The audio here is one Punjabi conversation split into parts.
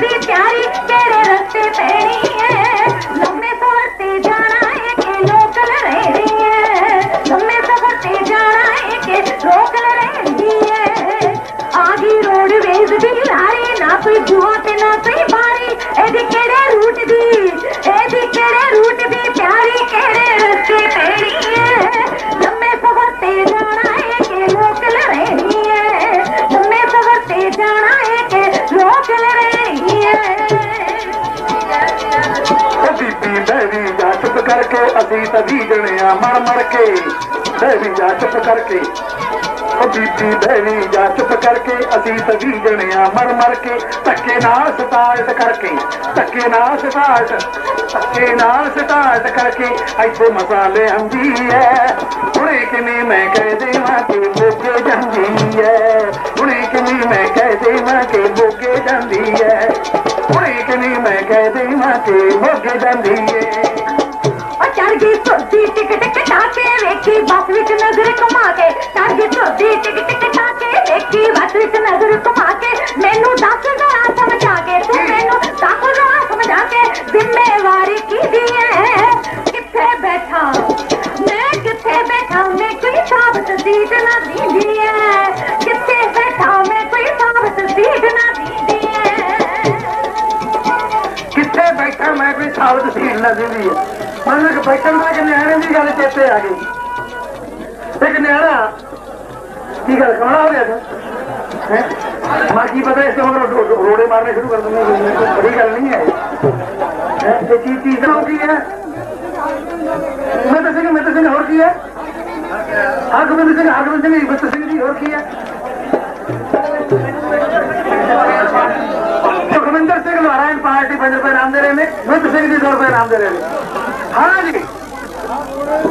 ਦੀ ਪਿਆਰੀ ਤੇਰੇ ਰਸਤੇ ਪੈਣੀ ਹੈ ਲੰਮੇ ਸਫ਼ਰ ਤੇ ਉਹ ਬੀਬੀ ਬਹਿਵੀ ਜਾ ਚੁੱਪ ਕਰਕੇ ਅਸੀਂ ਤਾਂ ਜਣੇ ਆ ਮਰ ਮਰ ਕੇ ਬਹਿਵੀ ਜਾ ਚੁੱਪ ਕਰਕੇ ਉਹ ਬੀਬੀ ਬਹਿਵੀ ਜਾ ਚੁੱਪ ਕਰਕੇ ਅਸੀਂ ਤਾਂ ਜਣੇ ਆ ਮਰ ਮਰ ਕੇ ਧੱਕੇ ਨਾਲ ਸਟਾਰਟ ਕਰਕੇ, ਧੱਕੇ ਨਾਲ ਸਟਾਰਟ ਧੱਕੇ ਨਾਲ ਸਟਾਰਟ ਕਰਕੇ ਇੱਥੇ ਮਸਾਲੇ ਆਂਦੀ ਐ। ਹੁਣੇ ਕਿਵੇਂ ਮੈਂ ਕਹਿ ਦੇਵਾਂ ਤੇ ਮੋਗੇ ਜਾਂਦੀ ਐ। ਹੁਣੇ ਕਿਵੇਂ ਮੈਂ ਕਹਿ ਦੇਵਾਂ ਕਿ ਮੋਗੇ ਜਾਂਦੀ ਏ ਉਹ ਚੜ ਗਈ ਸੁੱਤੀ ਟਿਕਟ ਕਟਾ ਕੇ ਵੇਖੀ, ਬੱਸ ਵਿੱਚ ਨਜ਼ਰ ਘੁਮਾ ਕੇ। ਚੜ ਗਈ ਸੁੱਤੀ ਟਿਕਟ ਕਟਾ ਕੇ ਵੇਖੀ, ਬੱਸ ਵਿੱਚ ਨਜ਼ਰ ਘੁਮਾ ਕੇ। ਮੈਨੂੰ ਦੱਸ ਜ਼ਰਾ ਸਮਝਾ ਕੇ, ਤੂੰ ਮੈਨੂੰ ਦੱਸ ਜ਼ਰਾ ਸਮਝਾ ਕੇ। ਜ਼ਿੰਮੇਵਾਰੀ ਕਿਹਦੀ ਹੈ ਕਿੱਥੇ ਬੈਠਾ? ਮੈਂ ਕਿੱਥੇ ਬੈਠਾ? ਮੈਂ ਕੋਈ ਸਾਬਤ ਸੀਟ ਨਾ ਦੀਦੀ ਹੈ ਸਾਬਤ ਸੀਲ ਹੈ। ਮੈਨੂੰ ਕਿ ਬੈਠਣ ਦਾ ਕਿ ਨਿਆਣੇ ਦੀ ਗੱਲ ਚੇਤੇ ਆ ਗਈ। ਇੱਕ ਨਿਆਣਾ, ਕੀ ਗੱਲ ਕੌਣਾ ਹੋ ਗਿਆ ਹੈ? ਮਾਂ ਪਤਾ ਇਸ ਤੋਂ ਮਗਰੋਂ ਰੋੜੇ ਮਾਰਨੇ ਸ਼ੁਰੂ ਕਰ ਦਿੰਦੇ ਨੇ ਬੜੀ ਗੱਲ ਨਹੀਂ ਹੈ। ਇਹ ਚੀਜ਼ ਚੀਜ਼ ਤਾਂ ਕੀ ਹੈ ਮੈਂ ਤਾਂ ਸਿੰਘ ਮੈਂ ਤਾਂ ਸਿੰਘ ਹੋਰ ਕੀ ਹੈ? ਹਰਗੋਬਿੰਦ ਸਿੰਘ ਹਰਗੋਬਿੰਦ ਸਿੰਘ ਬਤ ਸਿੰਘ ਜੀ ਹੋਰ ਕੀ ਹੈ? 5 ਰੁਪਏ ਨਾਮ ਦੇ ਰਹੇ ਨੇ ਮਿੱਤ ਸਿੰਘ ਜੀ 100 ਰੁਪਏ ਨਾਮ ਦੇ ਰਹੇ ਨੇ। ਹਾਂ ਜੀ।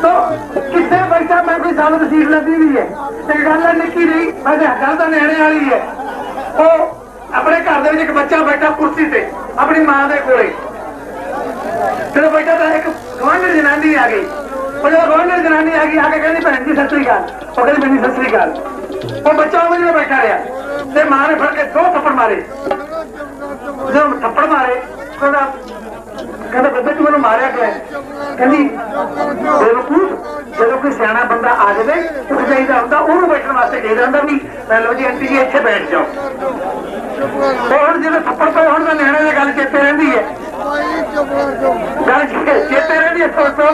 ਤੋ, ਕਿੱਥੇ ਬੈਠਾ ਮੈਂ ਕੋਈ ਸਾਬਤ ਸੀਟ ਲੱਗੀ ਵੀ ਹੈ? ਤੇ ਗੱਲ ਨਿੱਕੀ ਨਹੀਂ ਮੈਂ ਗੱਲ ਤਾਂ ਨਿਆਣੇ ਵਾਲੀ ਹੈ। ਉਹ ਆਪਣੇ ਘਰ ਦੇ ਵਿੱਚ ਇੱਕ ਬੱਚਾ ਬੈਠਾ ਕੁਰਸੀ ਤੇ, ਆਪਣੀ ਮਾਂ ਦੇ ਕੋਲੇ। ਜਦੋਂ ਬੈਠਾ ਤਾਂ ਇੱਕ ਗਵਾਂਢੀ ਜਨਾਨੀ ਆ ਗਈ। ਉਹ ਜਦੋਂ ਗਵਾਂਢੀ ਜਨਾਨੀ ਆ ਗਈ, ਆ ਕੇ ਕਹਿੰਦੀ, ਭੈਣ ਜੀ, ਸਤਿ ਸ੍ਰੀ ਅਕਾਲ। ਉਹ ਕਹਿੰਦੀ ਮੈਨੂੰ ਸਤਿ ਸ੍ਰੀ ਅਕਾਲ। ਉਹ ਬੱਚਾ ਉਹਦੇ ਨਾਲ ਬੈਠਾ ਰਿਹਾ। ਤੇ ਮਾਂ ਨੇ ਫੜ ਕੇ ਦੋ ਥੱਪੜ ਮਾਰੇ। ਜਦੋਂ ਥੱਪੜ ਜਦੋਂ ਕੋਈ ਸਿਆਣਾ ਬੰਦਾ ਆ ਜਾਵੇ, ਉਹ ਚਾਹੀਦਾ ਹੁੰਦਾ ਉਹਨੂੰ ਬੈਠਣ ਵਾਸਤੇ ਚਾਹੀਦਾ ਹੁੰਦਾ ਵੀ ਲੈ ਲਓ ਜੀ ਆਂਟੀ ਜੀ, ਇੱਥੇ ਬੈਠ ਜਾਓ। ਹੁਣ ਜਿਹੜੇ ਥੱਪੜ ਪਏ ਹੁਣ ਤਾਂ ਨਿਆਣੇ ਦੇ ਗੱਲ ਚੇਤੇ ਰਹਿੰਦੀ ਹੈ। ਗੱਲ ਚੇਤੇ ਰਹਿੰਦੀ ਹੈ ਸੋਚੋ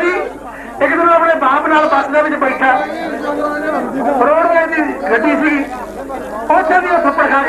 ਜੀ, ਇੱਕ ਦਿਨ ਆਪਣੇ ਬਾਪ ਨਾਲ ਬੱਸ ਦੇ ਵਿੱਚ ਬੈਠਾ। ਰੋਡ ਦੀ ਗੱਡੀ ਸੀ। ਉੱਥੇ ਵੀ ਉਹ ਥੱਪੜ ਖਾ ਕੇ